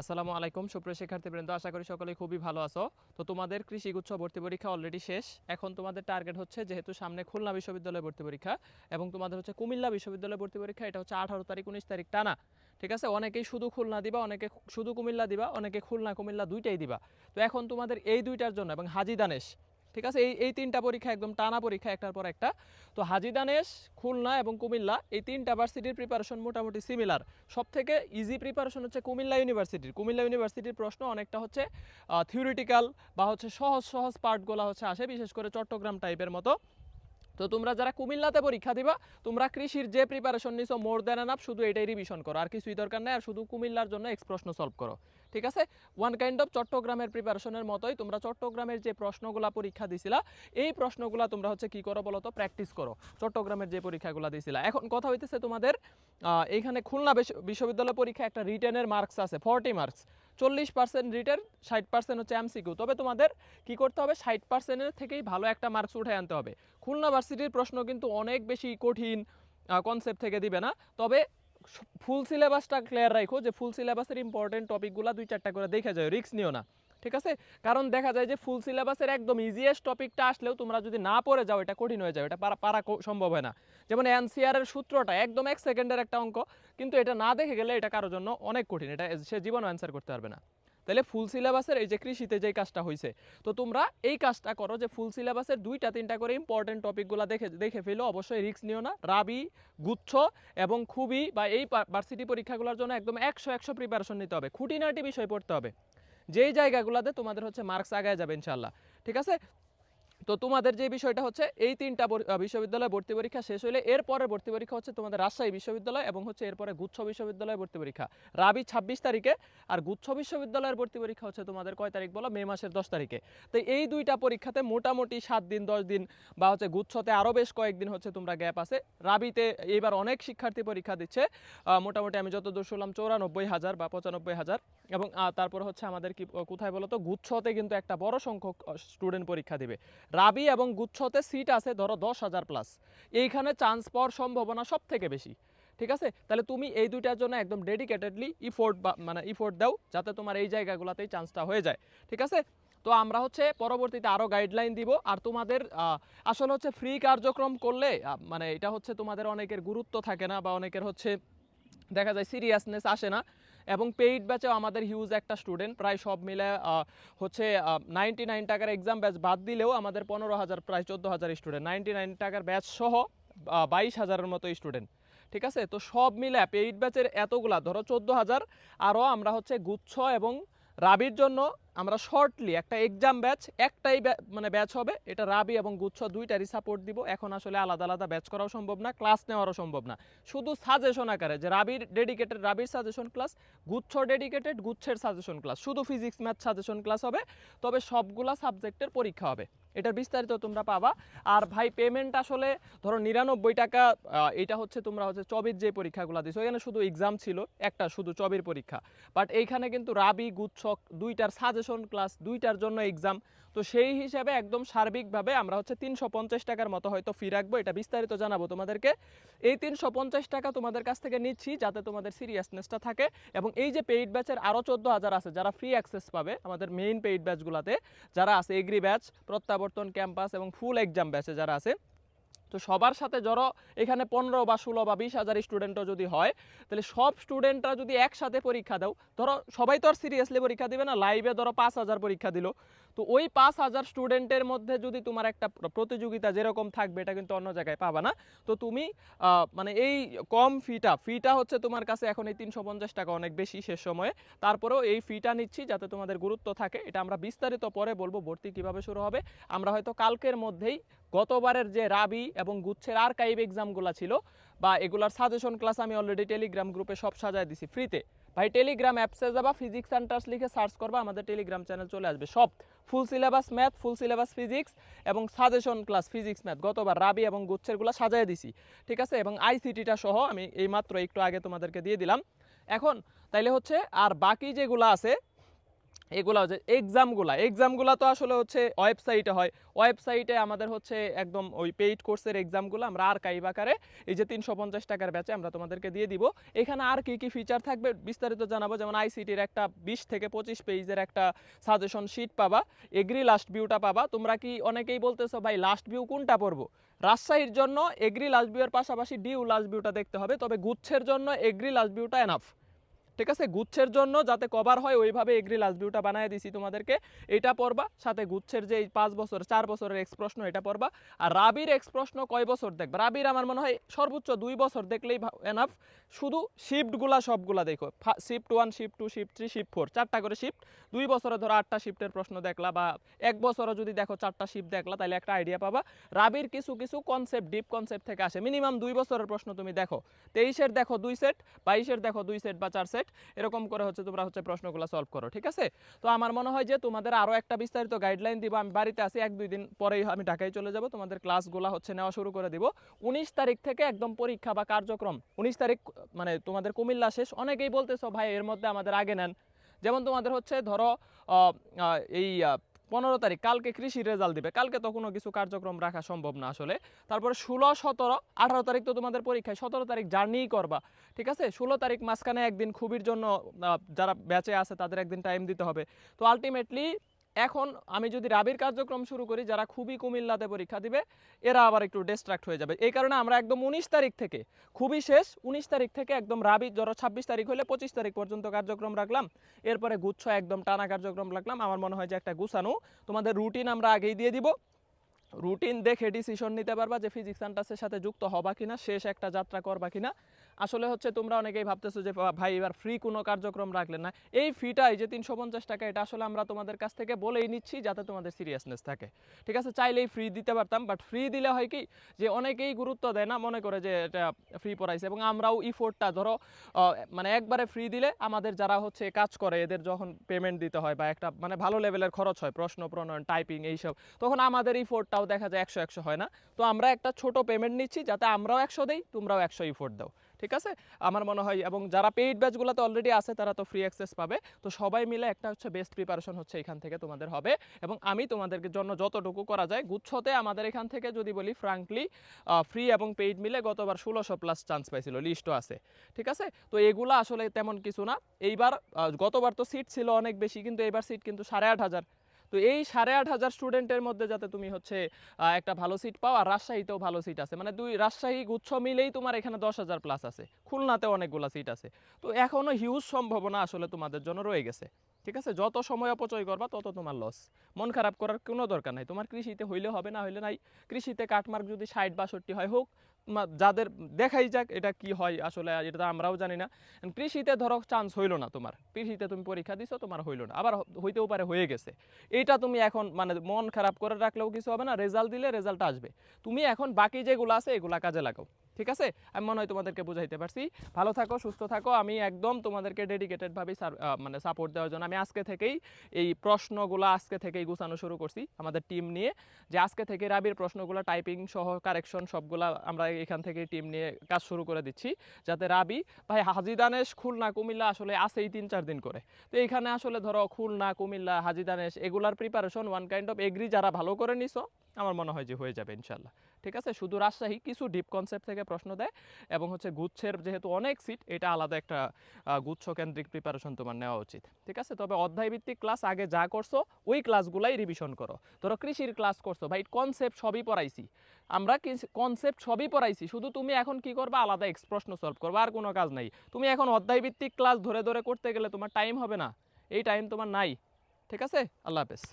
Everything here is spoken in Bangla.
আসসালামু আলাইকুম। সুপ্রিয় শিক্ষার্থীবৃন্দ, আশা করি সকলে খুবই ভালো আছো। তো তোমাদের কৃষি গুচ্ছ ভর্তি পরীক্ষা অলরেডি শেষ। এখন তোমাদের টার্গেট হচ্ছে যেহেতু সামনে খুলনা বিশ্ববিদ্যালয় ভর্তি পরীক্ষা এবং তোমাদের হচ্ছে কুমিল্লা বিশ্ববিদ্যালয় ভর্তি পরীক্ষা, এটা হচ্ছে আঠারো তারিখ, উনিশ তারিখ টানা। ঠিক আছে? অনেকেই শুধু খুলনা দিবা, অনেকে শুধু কুমিল্লা দিবা, অনেকে খুলনা কুমিল্লা দুইটাই দিবা। তো এখন তোমাদের এই দুইটার জন্য এবং হাজি দানেশ ঠিক আছে? এই এই তিনটা পরীক্ষা একদম টানা পরীক্ষা, একটার পর একটা। তো হাজি দানেশ, খুলনা এবং কুমিল্লা, এই তিনটা ভার্সিটির প্রিপারেশন মোটামুটি সিমিলার সব থেকে ইজি প্রিপারেশন হচ্ছে কুমিল্লা ইউনিভার্সিটির কুমিল্লা ইউনিভার্সিটির প্রশ্ন অনেকটা হচ্ছে থিওরিটিক্যাল বা হচ্ছে সহজ সহজ পার্টগুলো হচ্ছে আসে, বিশেষ করে চট্টগ্রাম টাইপের মতো। তো তোমরা যারা কুমিল্লাতে পরীক্ষা দিবা, তোমরা কৃষির যে প্রিপারেশন নিছো মোর দেন এনাফ শুধু এটাই রিভিশন করো। আর কিছুই দরকার নেই, আর শুধু কুমিল্লার জন্য এক্স প্রশ্ন সলভ করো। ঠিক আছে? ওয়ান কাইন্ড অফ চট্টগ্রামের প্রিপারেশনের মতোই তোমরা চট্টগ্রামের যে প্রশ্নগুলা পরীক্ষা দিছিলা, এই প্রশ্নগুলা তোমরা হচ্ছে কি করো বলো তো প্র্যাকটিস করো। চট্টগ্রামের যে পরীক্ষাগুলো দিছিলা। এখন কথা হইতেছে তোমাদের এইখানে খুলনা বিশ্ববিদ্যালয় পরীক্ষা একটা রিটেনের মার্কস আছে ফর্টি মার্কস চল্লিশ পার্সেন্ট রিটেন ষাট পার্সেন্ট হচ্ছে এমসিকিউ তবে তোমাদের কি করতে হবে? ষাট পার্সেন্টের থেকেই ভালো একটা মার্কস উঠে আনতে হবে। খুলনা ভার্সিটির প্রশ্ন কিন্তু অনেক বেশি কঠিন কনসেপ্ট থেকে দিবে না। তবে ফুল সিলেবাসটা ক্লিয়ার রাখো যে ফুল সিলেবাসের ইম্পর্টেন্ট টপিকগুলো দুই চারটা করে দেখে যায় রিক্স নিও না, ঠিক আছে? কারণ দেখা যায় যে ফুল সিলেবাসের একদম ইজিয়েস্ট টপিকটা আসলেও তোমরা যদি না পড়ে যাও, এটা কঠিন হয়ে যাবে, এটা পারা পারা সম্ভব হয় না। যেমন এনসিআর এর সূত্রটা একদম এক সেকেন্ডের একটা অঙ্ক, কিন্তু এটা না দেখে গেলে এটা কারোর জন্য অনেক কঠিন, এটা সে জীবনও অ্যান্সার করতে পারবে না। তাহলে ফুল সিলেবাসের এই যে কৃষিতে যে কাজটা হয়েছে তো তোমরা এই কাজটা করো যে ফুল সিলেবাসের দুইটা তিনটা করে ইম্পর্টেন্ট টপিকগুলো দেখে দেখে ফেলো, অবশ্যই রিক্স নিও না। রাবি, গুচ্ছ এবং খুবই বা এই ভার্সিটি পরীক্ষাগুলোর জন্য একদম একশো একশো প্রিপারেশন নিতে হবে। খুঁটিনাটি বিষয় পড়তে হবে। যেই জায়গাগুলোতে তোমাদের হচ্ছে মার্কস আগায় যাবে ইনশাল্লাহ ঠিক আছে? তো তোমাদের যে বিষয়টা হচ্ছে, এই তিনটা বিশ্ববিদ্যালয় ভর্তি পরীক্ষা শেষ হলে এরপরে ভর্তি পরীক্ষা হচ্ছে তোমাদের রাজশাহী বিশ্ববিদ্যালয় এবং হচ্ছে এরপরে গুচ্ছ বিশ্ববিদ্যালয় ভর্তি পরীক্ষা। রাবি ছাব্বিশ তারিখে আর গুচ্ছ বিশ্ববিদ্যালয়ের ভর্তি পরীক্ষা হচ্ছে তোমাদের কয় তারিখ বলো? মে মাসের দশ তারিখে। তো এই দুইটা পরীক্ষাতে মোটামুটি সাত দিন, দশ দিন বা হচ্ছে গুচ্ছতে আরও বেশ কয়েকদিন হচ্ছে তোমরা গ্যাপ আছে। রাবিতে এইবার অনেক শিক্ষার্থী পরীক্ষা দিচ্ছে মোটামুটি আমি যতদূর শুনলাম চৌরানব্বই হাজার বা পঁচানব্বই হাজার এবং তারপর হচ্ছে আমাদের কি কোথায় বলো তো? গুচ্ছতে কিন্তু একটা বড় সংখ্যক স্টুডেন্ট পরীক্ষা দিবে। রাবি এবং গুচ্ছতে সিট আছে ধরো দশ হাজার প্লাস এইখানে চান্স পাওয়ার সম্ভাবনা সব থেকে বেশি। ঠিক আছে? তাহলে তুমি এই দুইটার জন্য একদম ডেডিকেটেডলি ইফোর্ট মানে ইফোর্ট দাও যাতে তোমার এই জায়গাগুলোতেই চান্সটা হয়ে যায়। ঠিক আছে? তো আমরা হচ্ছে পরবর্তীতে আরও গাইডলাইন দিব। আর তোমাদের আসলে হচ্ছে ফ্রি কার্যক্রম করলে মানে এটা হচ্ছে তোমাদের অনেকের গুরুত্ব থাকে না বা অনেকের হচ্ছে দেখা যায় সিরিয়াসনেস আসে না। এবং পেইড ব্যাচেও আমাদের হিউজ একটা স্টুডেন্ট প্রায় সব মিলে হচ্ছে নাইনটি নাইন টাকার এক্সাম ব্যাচ বাদ দিলেও আমাদের পনেরো হাজার, প্রায় চোদ্দ হাজার স্টুডেন্ট নাইনটি নাইন টাকার ব্যাচ সহ বাইশ হাজারের মতো স্টুডেন্ট ঠিক আছে? তো সব মিলে পেইড ব্যাচের এতগুলা, ধরো চোদ্দ হাজার, আরও আমরা হচ্ছে গুচ্ছ এবং রাবির জন্য আমরা শর্টলি একটা এক্সাম ব্যাচ একটাই মানে ব্যাচ হবে, এটা রাবি এবং গুচ্ছ দুইটারই সাপোর্ট দিব। এখন আসলে আলাদা আলাদা ব্যাচ করাও সম্ভব না ক্লাস নেওয়ারও সম্ভব না। শুধু সাজেশন আকারে, যে রাবির ডেডিকেটেড রাবির সাজেশন ক্লাস গুচ্ছ ডেডিকেটেড গুচ্ছের সাজেশন ক্লাস শুধু ফিজিক্স ম্যাথ সাজেশন ক্লাস হবে, তবে সবগুলা সাবজেক্টের পরীক্ষা হবে। এটার বিস্তারিত তোমরা পাবা। আর ভাই পেমেন্ট আসলে ধরো নিরানব্বই টাকা এটা হচ্ছে তোমরা হচ্ছে চবির যে পরীক্ষাগুলো দিছো, এখানে শুধু এক্সাম ছিল, একটা শুধু চবির পরীক্ষা। বাট এইখানে কিন্তু রাবি গুচ্ছক দুইটার সাজেশন ক্লাস দুইটার জন্য এক্সাম তো সেই হিসাবে একদম সার্বিকভাবে আমরা হচ্ছে তিনশো পঞ্চাশ টাকার মতো হয়তো ফি রাখব, এটা বিস্তারিত জানাব তোমাদেরকে। এই তিনশো পঞ্চাশ টাকা তোমাদের কাছ থেকে নিচ্ছি যাতে তোমাদের সিরিয়াসনেসটা থাকে। এবং এই যে পেইড ব্যাচের আরও চোদ্দ হাজার আছে, যারা ফ্রি অ্যাক্সেস পাবে, আমাদের মেইন পেইড ব্যাচগুলোতে যারা আছে এগ্রি ব্যাচ প্রত্যাবর্তন ক্যাম্পাস এবং ফুল এক্সাম ব্যাচে যারা আছে তো সবার সাথে ধরো এখানে পনেরো বা ষোলো বা বিশ হাজার স্টুডেন্টও যদি হয়, তাহলে সব স্টুডেন্টরা যদি একসাথে পরীক্ষা দাও, ধরো সবাই তো আর সিরিয়াসলি পরীক্ষা দিবে না লাইভে ধরো পাঁচ হাজার পরীক্ষা দিল। তো ওই পাঁচ হাজার স্টুডেন্টের মধ্যে যদি তোমার একটা প্রতিযোগিতা যেরকম থাকবে, এটা কিন্তু অন্য জায়গায় পাবা না। তো তুমি মানে এই কম ফিটা ফিটা হচ্ছে তোমার কাছে এখন এই তিনশো পঞ্চাশ টাকা অনেক বেশি শেষ সময়ে। তারপরেও এই ফিটা নিচ্ছি যাতে তোমাদের গুরুত্ব থাকে। এটা আমরা বিস্তারিত পরে বলব, ভর্তি কীভাবে শুরু হবে। আমরা হয়তো কালকের মধ্যেই গতবারের যে রাবি এবং গুচ্ছের আর্কাইভ এক্সামগুলো ছিল, বা এগুলার সাজেশন ক্লাস আমি অলরেডি টেলিগ্রাম গ্রুপে সব সাজায় দিছি ফ্রিতে ভাই টেলিগ্রাম অ্যাপসে যাবা ফিজিক্স সেন্টার্স লিখে সার্চ করবা, আমাদের টেলিগ্রাম চ্যানেল চলে আসবে। সব full syllabus math full syllabus physics এবং সাজেশন ক্লাস ফিজিক্স ম্যাথ গতবার রাবি এবং গুচ্ছেরগুলো সাজায় দিছি, ঠিক আছে? এবং আইসিটিটা সহ আমি এই মাত্র একটু আগে তোমাদেরকে দিয়ে দিলাম। এখন, তাইলে হচ্ছে, আর বাকি যেগুলো আছে এগুলা যে এক্সামগুলা এক্সামগুলা তো আসলে হচ্ছে ওয়েবসাইটে হয়। ওয়েবসাইটে আমাদের হচ্ছে একদম ওই পেইড কোর্সের এক্সামগুলো আমরা আর কাইব আকারে এই যে তিনশো পঞ্চাশ টাকার ব্যাচে আমরা তোমাদেরকে দিয়ে দিব। এখানে আর কি কি ফিচার থাকবে বিস্তারিত জানাব। যেমন আইসিটির একটা বিশ থেকে পঁচিশ পেজের একটা সাজেশন শিট পাবা। এগ্রি লাস্ট ভিউটা পাবা। তোমরা কি অনেকেই বলতেছো, ভাই লাস্ট ভিউ কোনটা পড়ব? রাজশাহীর জন্য এগ্রি লাস্ট ভিউয়ের পাশাপাশি ডিউ লাস্ট ভিউটা দেখতে হবে। তবে গুচ্ছের জন্য এগ্রি লাস্ট ভিউটা এনাফ ঠিক আছে? গুচ্ছের জন্য যাতে কভার হয়, ওইভাবে এগ্রি লাস্ট ভিউটা বানায় দিছি তোমাদেরকে। এটা পড়বা, সাথে গুচ্ছের যে পাঁচ বছর, চার বছরের এক্স প্রশ্ন, এটা পড়বা। আর রাবির এক্স প্রশ্ন কয় বছর দেখবা? রাবির আমার মনে হয় সর্বোচ্চ দুই বছর দেখলেই এনাফ শুধু শিফটগুলা সবগুলা দেখো। Shift one shift two shift three shift four চারটা করে শিফট দুই বছরে ধরো আটটা শিফটের প্রশ্ন দেখলা বা এক বছরে যদি দেখো চারটা শিফট দেখলা তাহলে একটা আইডিয়া পাবা। রাবির কিছু কিছু কনসেপ্ট ডিপ কনসেপ্ট থেকে আসে। মিনিমাম দুই বছরের প্রশ্ন তুমি দেখো। তেইশের দেখো দুই সেট বাইশের দেখো দুই সেট বা চার সেট এরকম করে হচ্ছে তোমরা হচ্ছে প্রশ্নগুলো সলভ করো, ঠিক আছে? তো আমার মনে হয় যে তোমাদের আরও একটা বিস্তারিত গাইডলাইন দিব, আমি বাড়িতে আসি এক দুই দিন পরেই আমি ঢাকায় চলে যাব, তোমাদের ক্লাসগুলো হচ্ছে নেওয়া শুরু করে দিব। উনিশ তারিখ থেকে একদম পরীক্ষা বা কার্যক্রম, উনিশ তারিখ মানে তোমাদের কুমিল্লা শেষ, অনেকেই বলতেছো, ভাই, এর মধ্যে আমাদের আগে নেন। যেমন তোমাদের হচ্ছে ধরো এই পনেরো তারিখ, কালকে কৃষি রেজাল্ট দিবে। কালকে তো কোনো কিছু কার্যক্রম রাখা সম্ভব না আসলে। তারপরে ষোলো, সতেরো, আঠারো তারিখ তো তোমাদের পরীক্ষায়, সতেরো তারিখ জার্নি করবা, ঠিক আছে? ষোলো তারিখ মাঝখানে একদিন খুবির জন্য যারা ব্যাচে আছে তাদের একদিন টাইম দিতে হবে। তো আলটিমেটলি এখন আমি যদি রাবির কার্যক্রম শুরু করি, যারা খুবই কুমিল্লাতে পরীক্ষা দিবে, এরা আবার একটু ডিস্ট্রাক্ট হয়ে যাবে। এই কারণে আমরা একদম উনিশ তারিখ থেকে, খুবই শেষ, উনিশ তারিখ থেকে একদম রাবি, ধরো ছাব্বিশ তারিখ হলে পঁচিশ তারিখ পর্যন্ত কার্যক্রম রাখলাম। এরপরে গুচ্ছ একদম টানা কার্যক্রম রাখলাম। আমার মনে হয় যে একটা গুছানো। তোমাদের রুটিন আমরা আগেই দিয়ে দিব। রুটিন দেখে ডিসিশন নিতে পারবা যে ফিজিক্স অ্যান্টাসের সাথে যুক্ত হবা কিনা, শেষ একটা যাত্রা করবা কিনা। আসলে হচ্ছে তোমরা অনেকেই ভাবতেছো যে ভাই এবার ফ্রি কোনো কার্যক্রম রাখলেন না। এই ফিটা এই যে, তিনশো পঞ্চাশ টাকা, এটা আসলে আমরা তোমাদের কাছ থেকে বলেই নিচ্ছি যাতে তোমাদের সিরিয়াসনেস থাকে। ঠিক আছে? চাইলেই ফ্রি দিতে পারতাম বাট ফ্রি দিলে হয় কি, যে অনেকেই গুরুত্ব দেয় না, মনে করে যে, এটা ফ্রি পড়াইছে এবং আমরাও ইফোর্টটা ধরো মানে একবারে ফ্রি দিলে আমাদের যারা হচ্ছে কাজ করে, এদের যখন পেমেন্ট দিতে হয় বা একটা মানে ভালো লেভেলের খরচ হয়, প্রশ্ন প্রণয়ন টাইপিং এইসব, তখন আমাদের ইফোর্টটাও দেখা যায় একশো একশো হয় না। তো আমরা একটা ছোট পেমেন্ট নিচ্ছি যাতে আমরাও একশো দিই, তোমরাও একশো ইফোর্ট দাও। ঠিক আছে? আমার মনে হয় এবং যারা পেইড ব্যাচগুলোতে অলরেডি আছে, তারা তো ফ্রি অ্যাক্সেস পাবে। তো সবাই মিলে একটা হচ্ছে বেস্ট প্রিপারেশন হচ্ছে এখান থেকে তোমাদের হবে এবং আমি তোমাদের জন্য যতটুকু করা যায়, গুচ্ছতে আমাদের এখান থেকে যদি বলি ফ্রাঙ্কলি ফ্রি এবং পেইড মিলে গতবার ষোলোশো প্লাস চান্স পাইছিল লিস্টও আছে। ঠিক আছে? তো এগুলো আসলে তেমন কিছু না। এইবার গতবার তো সিট ছিল অনেক বেশি, কিন্তু এবার সিট কিন্তু সাড়ে আট হাজার। তো এই সাড়ে আট হাজার স্টুডেন্টের মধ্যে যাতে তুমি হচ্ছে একটা ভালো সিট পাও, আর রাজশাহীতেও ভালো সিট আছে। মানে দুই রাজশাহী গুচ্ছ মিলেই তোমার এখানে দশ হাজার প্লাস আছে। খুলনাতে অনেকগুলো সিট আছে। তো এখনও হিউজ সম্ভাবনা আসলে তোমাদের জন্য রয়ে গেছে। ঠিক আছে? যত সময় অপচয় করবা, তত তোমার লস মন খারাপ করার কোনো দরকার নাই। তোমার কৃষিতে হইলে হবে, না হইলে নাই। কৃষিতে কাটমার্ক যদি ষাট, বাষট্টি হয়, হোক যাদের দেখাই যাক এটা কি হয় আসলে এটা আমরাও জানি না। কৃষিতে ধরো চান্স হইল না তোমার। কৃষিতে তুমি পরীক্ষা দিছো, তোমার হইল না। আবার হইতেও পারে, হয়ে গেছে। এটা তুমি এখন মানে মন খারাপ করে রাখলেও কিছু হবে না। রেজাল্ট দিলে রেজাল্ট আসবে। তুমি এখন বাকি যেগুলো আছে, এগুলা কাজে লাগাও। ঠিক আছে? আমি মনে হয় তোমাদেরকে বুঝাইতে পারছি। ভালো থাকো, সুস্থ থাকো। আমি একদম তোমাদেরকে ডেডিকেটেডভাবেই মানে সাপোর্ট দেওয়ার জন্য আমি আজকে থেকেই এই প্রশ্নগুলো আজকে থেকেই গুছানো শুরু করছি আমাদের টিম নিয়ে। যে আজকে থেকে রাবির প্রশ্নগুলো টাইপিং সহ কারেকশন সবগুলা আমরা এখান থেকে টিম নিয়ে কাজ শুরু করে দিচ্ছি। যাতে রাবি, ভাই হাজিদানেশ খুলনা, কুমিল্লা আসলে আসেই তিন চার দিন করে। তো এখানে আসলে ধরো খুলনা, কুমিল্লা হাজিদানেশ এগুলার preparation one kind of agri যারা ভালো করে নিছো, আমার মনে হয় যে হয়ে যাবে ইনশাল্লাহ ঠিক আছে? শুধু রাজশাহী, কিছু ডিপ কনসেপ্ট থেকে প্রশ্ন দেয় এবং হচ্ছে গুচ্ছের যেহেতু অনেক সিট এটা আলাদা একটা গুচ্ছ কেন্দ্রিক প্রিপারেশন তোমার নেওয়া উচিত। ঠিক আছে? তবে অধ্যায় ভিত্তিক ক্লাস আগে যা করছ, ওই ক্লাসগুলাই রিভিশন করো। ধরো কৃষির ক্লাস করছ, ভাই কনসেপ্ট সবই পড়াইছি। আমরা কনসেপ্ট সবই পড়াইছি, শুধু তুমি এখন কি করবা? আলাদা এক্স প্রশ্ন সলভ করবা, আর কোনো কাজ নাই। তুমি এখন অধ্যায় ভিত্তিক ক্লাস ধরে ধরে করতে গেলে তোমার টাইম হবে না। এই টাইম তোমার নাই। ঠিক আছে? আল্লাহ হাফেজ।